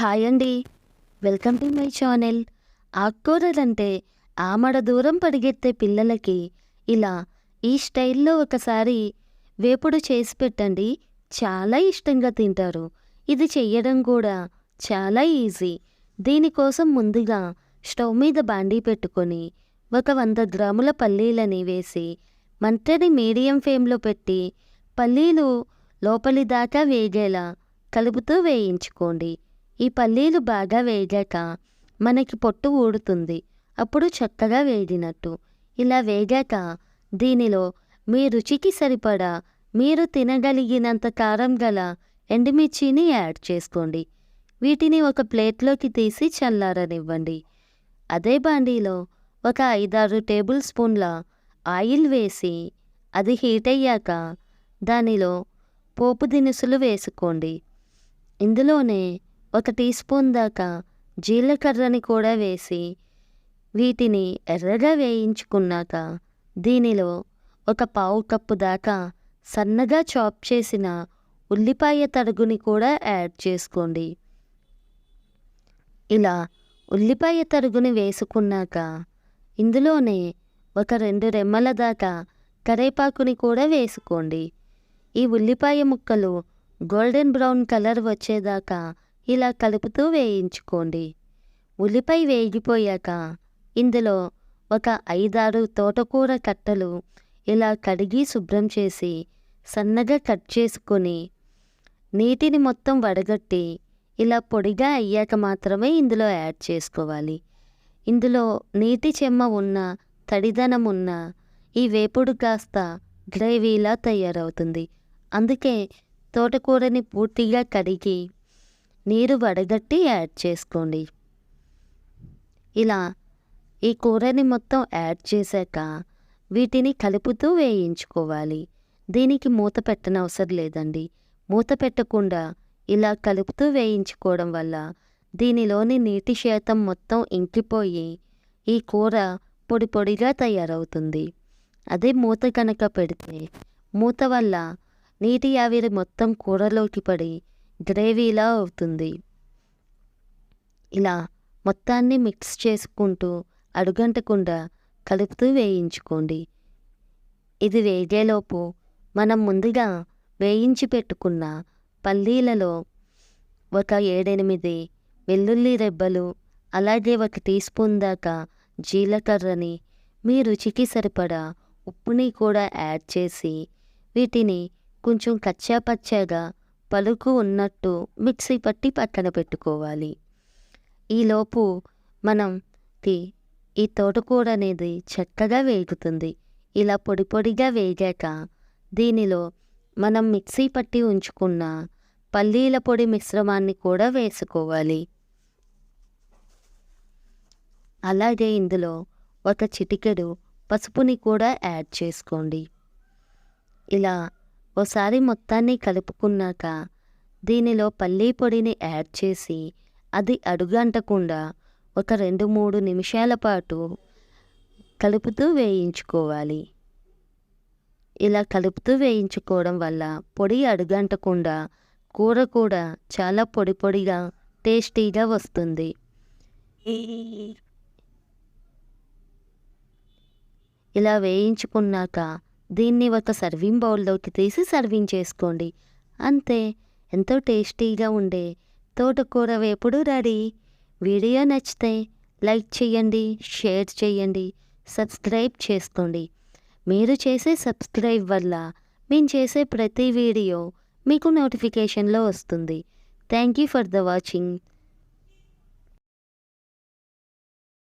Hi అండి. Welcome to my channel. ఆకుకూరలంటే ఆమడ దూరం పరిగెత్తే పిల్లలకి ఇలా ఈ స్టైల్లో ఒకసారి వేపుడు చేసి పెట్టండి. చాలా ఇష్టంగా తింటారు. ఇది చెయ్యడం కూడా చాలా ఈజీ. దీనికోసం ముందుగా స్టవ్ మీద బాండీ పెట్టుకొని ఒక వంద గ్రాముల పల్లీలని వేసి మంటని మీడియం ఫ్లేమ్లో పెట్టి పల్లీలు లోపలి దాకా వేగేలా కలుపుతూ వేయించుకోండి. ఈ పల్లీలు బాగా వేగాక మనకి పొట్టు ఊడుతుంది. అప్పుడు చక్కగా వేగినట్టు. ఇలా వేగాక దీనిలో మీ రుచికి సరిపడా మీరు తినగలిగినంత కారం గల ఎండుమిర్చిని యాడ్ చేసుకోండి. వీటిని ఒక ప్లేట్లోకి తీసి చల్లారనివ్వండి. అదే బాండీలో ఒక ఐదారు టేబుల్ స్పూన్ల ఆయిల్ వేసి అది హీట్ అయ్యాక దానిలో పోపు దినుసులు వేసుకోండి. ఇందులోనే ఒక టీ స్పూన్ దాకా జీలకర్రని కూడా వేసి వీటిని ఎర్రగా వేయించుకున్నాక దీనిలో ఒక పావు కప్పు దాకా సన్నగా చాప్ చేసిన ఉల్లిపాయ తరుగుని కూడా యాడ్ చేసుకోండి. ఇలా ఉల్లిపాయ తరుగుని వేసుకున్నాక ఇందులోనే ఒక రెండు రెమ్మల దాకా కరేపాకుని కూడా వేసుకోండి. ఈ ఉల్లిపాయ ముక్కలు గోల్డెన్ బ్రౌన్ కలర్ వచ్చేదాకా ఇలా కలుపుతూ వేయించుకోండి. ఉల్లిపాయ వేగిపోయాక ఇందులో ఒక ఐదారు తోటకూర కట్టలు ఇలా కడిగి శుభ్రం చేసి సన్నగా కట్ చేసుకొని నీటిని మొత్తం వడగట్టి ఇలా పొడిగా అయ్యాక మాత్రమే ఇందులో యాడ్ చేసుకోవాలి. ఇందులో నీటి చెమ్మ ఉన్న తడిదనం ఉన్న ఈ వేపుడు కాస్త గ్రేవీలా తయారవుతుంది. అందుకే తోటకూరని పూర్తిగా కడిగి నీరు వడగట్టి యాడ్ చేసుకోండి. ఇలా ఈ కూరని మొత్తం యాడ్ చేశాక వీటిని కలుపుతూ వేయించుకోవాలి. దీనికి మూత పెట్టనవసరం లేదండి. మూత పెట్టకుండా ఇలా కలుపుతూ వేయించుకోవడం వల్ల దీనిలోని నీటి శాతం మొత్తం ఇంకిపోయి ఈ కూర పొడి పొడిగా తయారవుతుంది. అదే మూత కనుక పెడితే మూత వల్ల నీటి ఆవిరి మొత్తం కూరలోకి పడి గ్రేవీలా అవుతుంది. ఇలా మొత్తాన్ని మిక్స్ చేసుకుంటూ అడుగంటకుండా కలుపుతూ వేయించుకోండి. ఇది వేగేలోపు మనం ముందుగా వేయించి పెట్టుకున్న పల్లీలలో ఒక ఏడెనిమిది వెల్లుల్లి రెబ్బలు అలాగే ఒక టీ స్పూన్ దాకా జీలకర్రని మీ రుచికి సరిపడా ఉప్పుని కూడా యాడ్ చేసి వీటిని కొంచెం కచ్చాపచ్చాగా పలుకు ఉన్నట్టు మిక్సీ పట్టి పక్కన పెట్టుకోవాలి. ఈలోపు మనం ఈ తోటకూర అనేది చక్కగా వేగుతుంది. ఇలా పొడి పొడిగా వేగాక దీనిలో మనం మిక్సీ పట్టి ఉంచుకున్న పల్లీల పొడి మిశ్రమాన్ని కూడా వేసుకోవాలి. అలాగే ఇందులో ఒక చిటికెడు పసుపుని కూడా యాడ్ చేసుకోండి. ఇలా ఓసారి మొత్తాన్ని కలుపుకున్నాక దీనిలో పల్లీ పొడిని యాడ్ చేసి అది అడుగంటకుండా ఒక రెండు మూడు నిమిషాల పాటు కలుపుతూ వేయించుకోవాలి. ఇలా కలుపుతూ వేయించుకోవడం వల్ల పొడి అడుగంటకుండా కూర కూడా చాలా పొడి పొడిగా టేస్టీగా వస్తుంది. ఇలా వేయించుకున్నాక దీన్ని ఒక సర్వింగ్ బౌల్లోకి తీసి సర్వింగ్ చేసుకోండి. అంతే ఎంతో టేస్టీగా ఉండే తోటకూర వేపుడు రెడీ. వీడియో నచ్చితే లైక్ చేయండి షేర్ చేయండి సబ్స్క్రైబ్ చేసుకోండి. మీరు చేసే సబ్స్క్రైబ్ వల్ల మేము చేసే ప్రతి వీడియో మీకు నోటిఫికేషన్లో వస్తుంది. Thank you for the watching.